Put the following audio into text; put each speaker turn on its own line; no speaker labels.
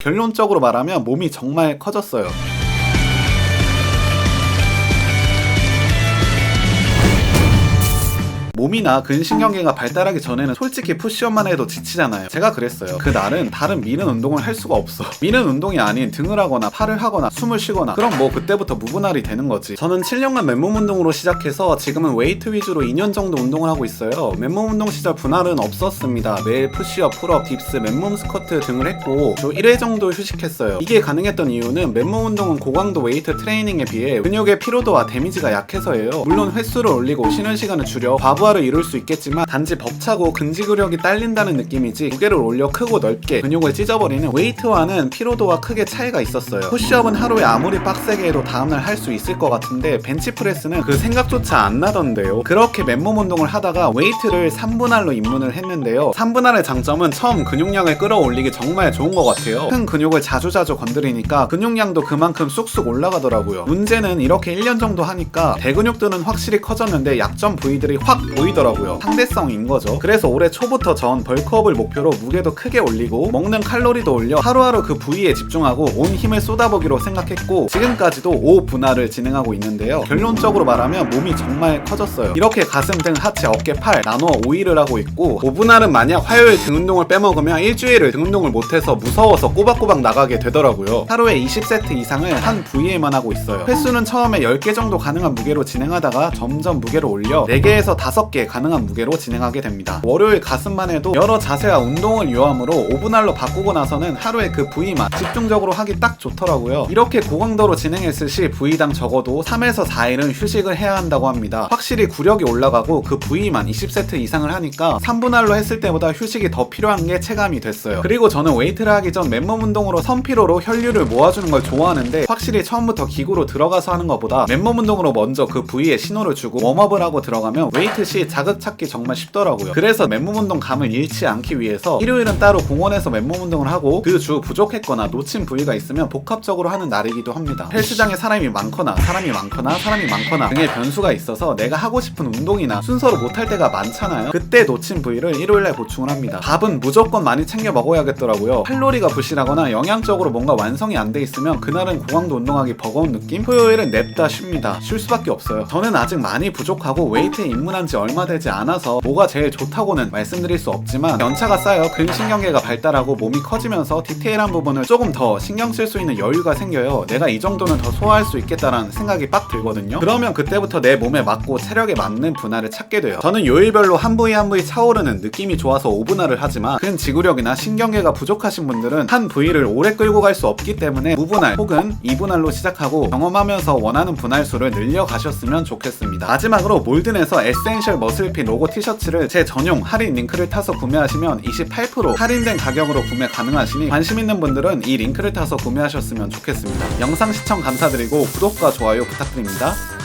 결론적으로 말하면 몸이 정말 커졌어요. 몸이나 근신경계가 발달하기 전에는 솔직히 푸시업만 해도 지치잖아요. 제가 그랬어요. 그 날은 다른 미는 운동을 할 수가 없어. 미는 운동이 아닌 등을 하거나 팔을 하거나 숨을 쉬거나 그럼 뭐 그때부터 무분할이 되는 거지. 저는 7년간 맨몸 운동으로 시작해서 지금은 웨이트 위주로 2년 정도 운동을 하고 있어요. 맨몸 운동 시절 분할은 없었습니다. 매일 푸시업, 풀업, 딥스, 맨몸 스쿼트 등을 했고 주 1회 정도 휴식했어요. 이게 가능했던 이유는 맨몸 운동은 고강도 웨이트 트레이닝에 비해 근육의 피로도와 데미지가 약해서예요. 물론 횟수를 올리고 쉬는 시간을 줄여 과부하 를 이룰 수 있겠지만 단지 벅차고 근지구력이 딸린다는 느낌이지 무게를 올려 크고 넓게 근육을 찢어버리는 웨이트와는 피로도와 크게 차이가 있었어요. 푸시업은 하루에 아무리 빡세게 해도 다음날 할 수 있을 것 같은데 벤치프레스는 그 생각조차 안 나던데요. 그렇게 맨몸 운동을 하다가 웨이트를 3분할로 입문을 했는데요. 3분할의 장점은 처음 근육량을 끌어올리기 정말 좋은 것 같아요. 큰 근육을 자주자주 건드리니까 근육량도 그만큼 쑥쑥 올라가더라고요. 문제는 이렇게 1년 정도 하니까 대근육들은 확실히 커졌는데 약점 부위들이 확 보이더라고요. 상대성인 거죠. 그래서 올해 초부터 전 벌크업을 목표로 무게도 크게 올리고 먹는 칼로리도 올려 하루하루 그 부위에 집중하고 온 힘을 쏟아보기로 생각했고 지금까지도 5 분할을 진행하고 있는데요. 결론적으로 말하면 몸이 정말 커졌어요. 이렇게 가슴 등 하체 어깨 팔 나누어 5일을 하고 있고 5 분할은 만약 화요일 등 운동을 빼먹으면 일주일을 등 운동을 못해서 무서워서 꼬박꼬박 나가게 되더라고요. 하루에 20세트 이상을 한 부위에만 하고 있어요. 횟수는 처음에 10개 정도 가능한 무게로 진행하다가 점점 무게를 올려 4개에서 5개 가능한 무게로 진행하게 됩니다. 월요일 가슴만 해도 여러 자세와 운동을 요함으로 5분할로 바꾸고 나서는 하루에 그 부위만 집중적으로 하기 딱 좋더라고요. 이렇게 고강도로 진행했을 시 부위당 적어도 3에서 4일은 휴식을 해야 한다고 합니다. 확실히 구력이 올라가고 그 부위만 20세트 이상을 하니까 3분할로 했을 때보다 휴식이 더 필요한 게 체감이 됐어요. 그리고 저는 웨이트를 하기 전 맨몸 운동으로 선피로로 혈류를 모아주는 걸 좋아하는데 확실히 처음부터 기구로 들어가서 하는 것보다 맨몸 운동으로 먼저 그 부위에 신호를 주고 웜업을 하고 들어가면 웨이트 시 자극 찾기 정말 쉽더라고요. 그래서 맨몸 운동 감을 잃지 않기 위해서 일요일은 따로 공원에서 맨몸 운동을 하고 그 주 부족했거나 놓친 부위가 있으면 복합적으로 하는 날이기도 합니다. 헬스장에 사람이 많거나 사람이 많거나 사람이 많거나 등의 변수가 있어서 내가 하고 싶은 운동이나 순서로 못할 때가 많잖아요. 그때 놓친 부위를 일요일날 보충을 합니다. 밥은 무조건 많이 챙겨 먹어야겠더라고요. 칼로리가 부실하거나 영양적으로 뭔가 완성이 안 돼 있으면 그날은 고강도 운동하기 버거운 느낌? 토요일은 냅다 쉽니다. 쉴 수밖에 없어요. 저는 아직 많이 부족하고 웨이트에 입문한 지 얼마 되지 않아서 뭐가 제일 좋다고는 말씀드릴 수 없지만 연차가 쌓여 근신경계가 발달하고 몸이 커지면서 디테일한 부분을 조금 더 신경 쓸 수 있는 여유가 생겨요. 내가 이 정도는 더 소화할 수 있겠다라는 생각이 빡 들거든요. 그러면 그때부터 내 몸에 맞고 체력에 맞는 분할을 찾게 돼요. 저는 요일별로 한 부위 한 부위 차오르는 느낌이 좋아서 5분할을 하지만 근 지구력이나 신경계가 부족하신 분들은 한 부위를 오래 끌고 갈 수 없기 때문에 무분할 혹은 2분할로 시작하고 경험하면서 원하는 분할 수를 늘려 가셨으면 좋겠습니다. 마지막으로 몰든에서 에센셜 머슬핏 로고 티셔츠를 제 전용 할인 링크를 타서 구매하시면 28% 할인된 가격으로 구매 가능하시니 관심 있는 분들은 이 링크를 타서 구매하셨으면 좋겠습니다. 영상 시청 감사드리고 구독과 좋아요 부탁드립니다.